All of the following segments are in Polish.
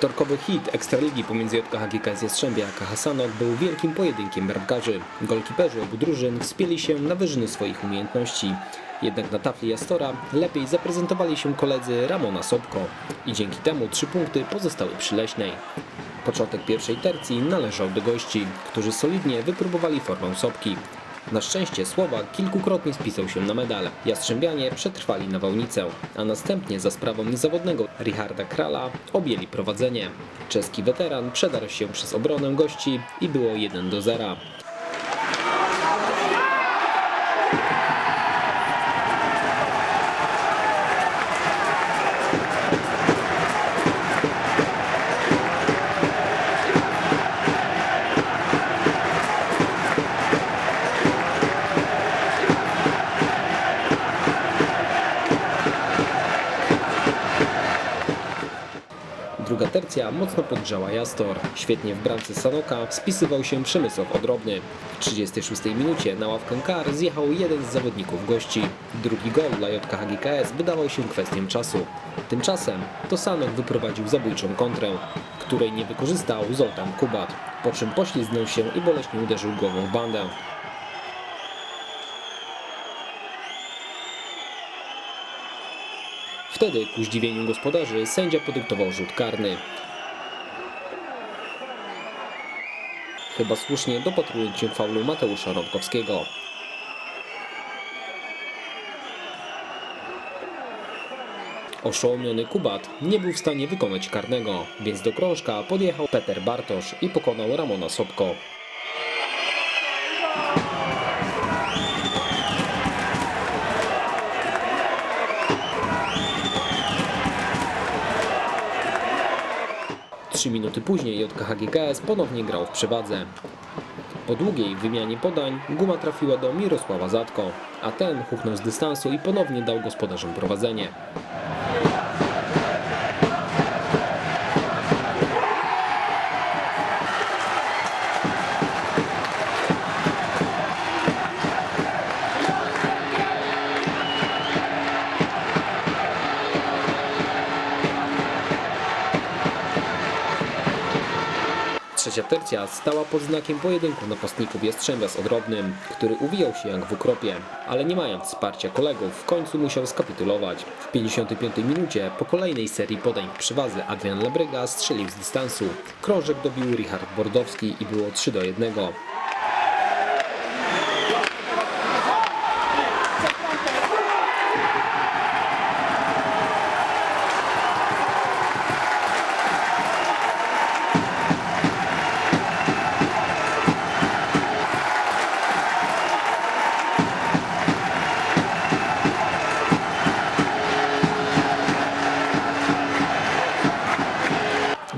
Wtorkowy hit Ekstraligi pomiędzy JKH GKS Jastrzębia a KH Sanok był wielkim pojedynkiem bramkarzy. Golkiperzy obu drużyn wspięli się na wyżyny swoich umiejętności. Jednak na tafli Jastora lepiej zaprezentowali się koledzy Ramona Sobko i dzięki temu trzy punkty pozostały przy Leśnej. Początek pierwszej tercji należał do gości, którzy solidnie wypróbowali formę Sobki. Na szczęście Słowak kilkukrotnie spisał się na medal. Jastrzębianie przetrwali nawałnicę, a następnie za sprawą niezawodnego Richarda Krala objęli prowadzenie. Czeski weteran przedarł się przez obronę gości i było 1 do 0. Druga tercja mocno podgrzała Jastor. Świetnie w bramce Sanoka spisywał się Przemysław Odrobny. W 36 minucie na ławkę kar zjechał jeden z zawodników gości. Drugi gol dla GKS wydawał się kwestią czasu. Tymczasem to Sanok wyprowadził zabójczą kontrę, której nie wykorzystał Zoltan Kubat, po czym poślizgnął się i boleśnie uderzył głową w bandę. Wtedy, ku zdziwieniu gospodarzy, sędzia podyktował rzut karny. Chyba słusznie dopatrując się faulu Mateusza Rąbkowskiego. Oszołomiony Kubat nie był w stanie wykonać karnego, więc do krążka podjechał Peter Bartosz i pokonał Ramona Sobko. Trzy minuty później JKH GKS ponownie grał w przewadze. Po długiej wymianie podań guma trafiła do Mirosława Zatko, a ten huknął z dystansu i ponownie dał gospodarzom prowadzenie. Trzecia tercja stała pod znakiem pojedynku napastników Jastrzębia z Odrobnym, który uwijał się jak w ukropie, ale nie mając wsparcia kolegów w końcu musiał skapitulować. W 55 minucie po kolejnej serii podań w przewadze Adrian Lebryga strzelił z dystansu. Krążek dobił Richard Bordowski i było 3 do 1.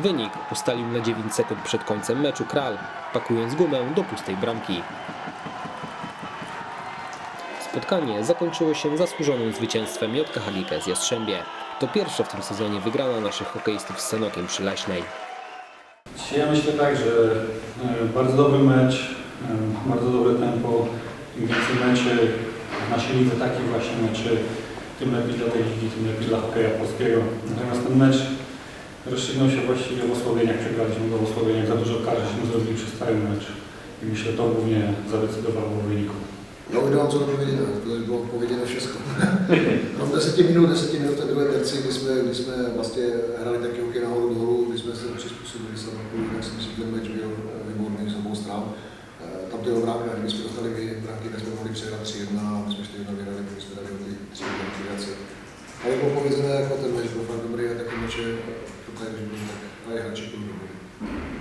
Wynik ustalił na 9 sekund przed końcem meczu Kral, pakując gumę do pustej bramki. Spotkanie zakończyło się zasłużonym zwycięstwem JKH GKS Jastrzębie. To pierwsza w tym sezonie wygrana naszych hokeistów z Sanokiem przy Leśnej. Ja myślę tak, że e, bardzo dobry mecz, e, bardzo dobre tempo. Im więcej meczy w naszej lidze, takich właśnie meczy, tym lepiej dla tej ligi, tym lepiej dla hokeja polskiego. Natomiast ten mecz rozstrzygnął się właściwie w osłabieniach. Przegraliśmy go w osłabieniach, za dużo kar żeśmy zrobili przez cały mecz. I myślę, że to głównie zadecydowało o wyniku. Už nemám co dopovědět, to bylo pověděno všechno. no v deseti minut, deseti minut té druhé terci, kdy jsme, kdy jsme vlastně hrali taky hokej nahoru dolů, kdy jsme se přizpůsobili Sanoku, tak si myslím, že ten meč byl eh, výborný z obou stran. Eh, Tam ty obránky, kdyby jsme dostali my branky, tak jsme mohli přehrát 3-1 a my jsme 4-1 vyhrali, protože jsme dali ty 3 likvidace. Ale bylo povězené jako ten meč byl fakt dobrý a taky meče, Кукай Вайгачик Ігор.